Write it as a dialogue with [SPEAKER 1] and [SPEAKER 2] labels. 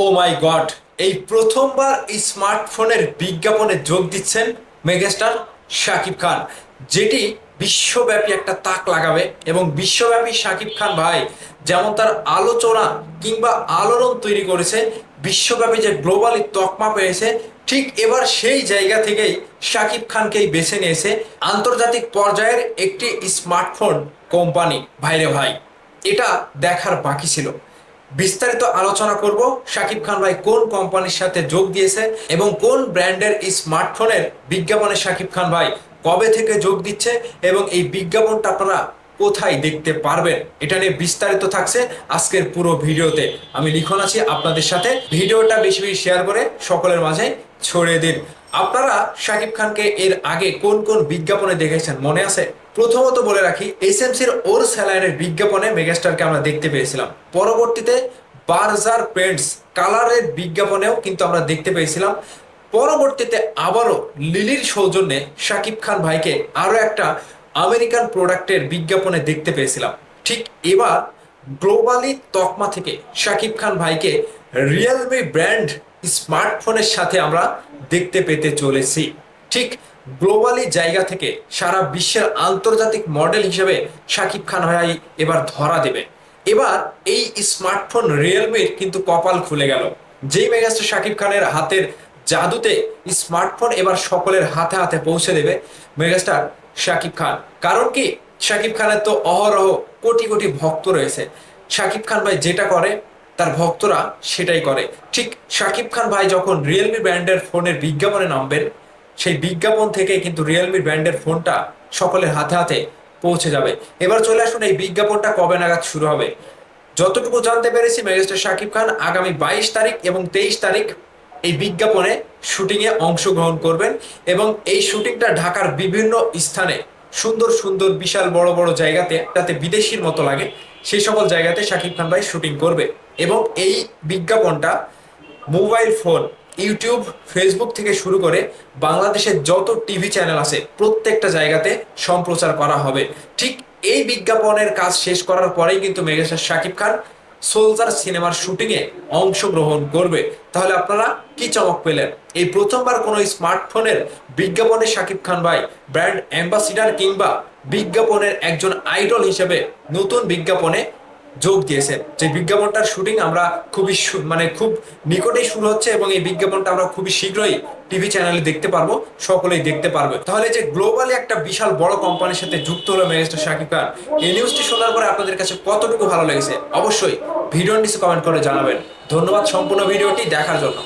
[SPEAKER 1] ও মাই god এই প্রথমবার এই স্মার্টফোনের বিজ্ঞাপনে যোগ দিচ্ছেন মেগাস্টার শাকিব খান, যেটি বিশ্বব্যাপী একটা তাক লাগাবে। এবং বিশ্বব্যাপী শাকিব খান ভাই, যেমন তার আলোচনা কিংবা আলোড়ন তৈরি করেছে, বিশ্বব্যাপী যে গ্লোবালি তকমা পেয়েছে, ঠিক এবার সেই জায়গা থেকেই শাকিব খানকেই বেছে নিয়েছে আন্তর্জাতিক পর্যায়ের একটি স্মার্টফোন কোম্পানি ভাইরে ভাই, এটা দেখার বাকি ছিল। বিস্তারিত আলোচনা করব শাকিব খান ভাই কোন কোম্পানির সাথে যোগ দিয়েছে এবং কোন ব্র্যান্ডের স্মার্টফোনের বিজ্ঞাপনে শাকিব খান ভাই কবে থেকে যোগ দিচ্ছে এবং এই বিজ্ঞাপনটা আপনারা কোথায় দেখতে পারবেন, এটা নিয়ে বিস্তারিত থাকছে আজকের পুরো ভিডিওতে। আমি লিখন আছি আপনাদের সাথে। ভিডিওটা বেশি বেশি শেয়ার করে সকলের মাঝে ছড়িয়ে দিন। আপনারা শাকিব খানকে এর আগে কোন কোন বিজ্ঞাপনে দেখেছেন, মনে আছে? প্রথমত বলে রাখি এসএমসির ওর স্যালাইনের বিজ্ঞাপনে মেগাস্টারকে আমরা দেখতে পেয়েছিলাম। পরবর্তীতে বার্জার পেন্টস কালারের বিজ্ঞাপনেও কিন্তু আমরা দেখতে পেয়েছিলাম। পরবর্তীতে আবারও লিলির সৌজন্যে শাকিব খান ভাইকে আরও একটা আমেরিকান প্রোডাক্টের বিজ্ঞাপনে দেখতে পেয়েছিলাম। ঠিক এবার গ্লোবালি তকমা থেকে শাকিব খান ভাইকে রিয়েলমি ব্র্যান্ড স্মার্টফোনের সাথে আমরা দেখতে পেতে চলেছি। ঠিক গ্লোবালি জায়গা থেকে সারা বিশ্বের আন্তর্জাতিক মডেল হিসেবে শাকিব খান ভাই এবার ধরা দেবে। এবার এই স্মার্টফোন রিয়েলমির কিন্তু কপাল খুলে গেল। যেই মেগাস্টার শাকিব খানের হাতের জাদুতে স্মার্টফোন এবার সকলের হাতে হাতে পৌঁছে দেবে মেগাস্টার শাকিব খান। কারণ কি? শাকিব খানের তো অহরহ কোটি কোটি ভক্ত রয়েছে। শাকিব খান ভাই যেটা করে, তার ভক্তরা সেটাই করে। ঠিক শাকিব খান ভাই যখন রিয়েলমি ব্র্যান্ডের ফোনের বিজ্ঞাপনে নামবেন সেই বিজ্ঞাপন থেকে কিন্তু রিয়েলমি ব্র্যান্ডের ফোনটা সকলের হাতে হাতে পৌঁছে যাবে। এবার চলে আসুন এই বিজ্ঞাপনটা কবে নাগাদ শুরু হবে। যতটুকু জানতে পেরেছি মেগাস্টার শাকিব খান আগামী বাইশ তারিখ এবং তেইশ তারিখ এই বিজ্ঞাপনে শুটিংয়ে অংশগ্রহণ করবেন এবং এই শুটিংটা ঢাকার বিভিন্ন স্থানে সুন্দর সুন্দর, বিশাল, বড় বড় জায়গাতে যাতে বিদেশির মতো লাগে, সেই সকল জায়গাতে শাকিব খান ভাই শুটিং করবে। এবং এই বিজ্ঞাপনটা মোবাইল ফোন ইউটিউব ফেসবুক থেকে শুরু করে বাংলাদেশের যত টিভি চ্যানেল আছে, প্রত্যেকটা জায়গাতে সম্প্রচার করা হবে। ঠিক এই বিজ্ঞাপনের কাজ শেষ করার পরেই কিন্তু মেগাস্টার শাকিব খান সোলজার সিনেমার শুটিংয়ে অংশগ্রহণ করবে। তাহলে আপনারা কি চমক পেলেন? এই প্রথমবার কোনো স্মার্টফোনের বিজ্ঞাপনে শাকিব খান ভাই, ব্র্যান্ড অ্যাম্বাসিডার কিংবা বিজ্ঞাপনের একজন আইডল হিসেবে নতুন বিজ্ঞাপনে যোগ দিয়েছে। যে বিজ্ঞাপনটার শুটিং আমরা খুবই মানে খুব নিকটেই শুরু হচ্ছে এবং এই বিজ্ঞাপনটা আমরা খুবই শীঘ্রই টিভি চ্যানেলে দেখতে পারব, সকলেই দেখতে পারবে। তাহলে যে গ্লোবালি একটা বিশাল বড় কোম্পানির সাথে যুক্ত হলো মেগাস্টার শাকিব খান, এই নিউজটি শোনার পরে আপনাদের কাছে কতটুকু ভালো লেগেছে? অবশ্যই ভিডিও নিচে কমেন্ট করে জানাবেন। ধন্যবাদ সম্পূর্ণ ভিডিওটি দেখার জন্য।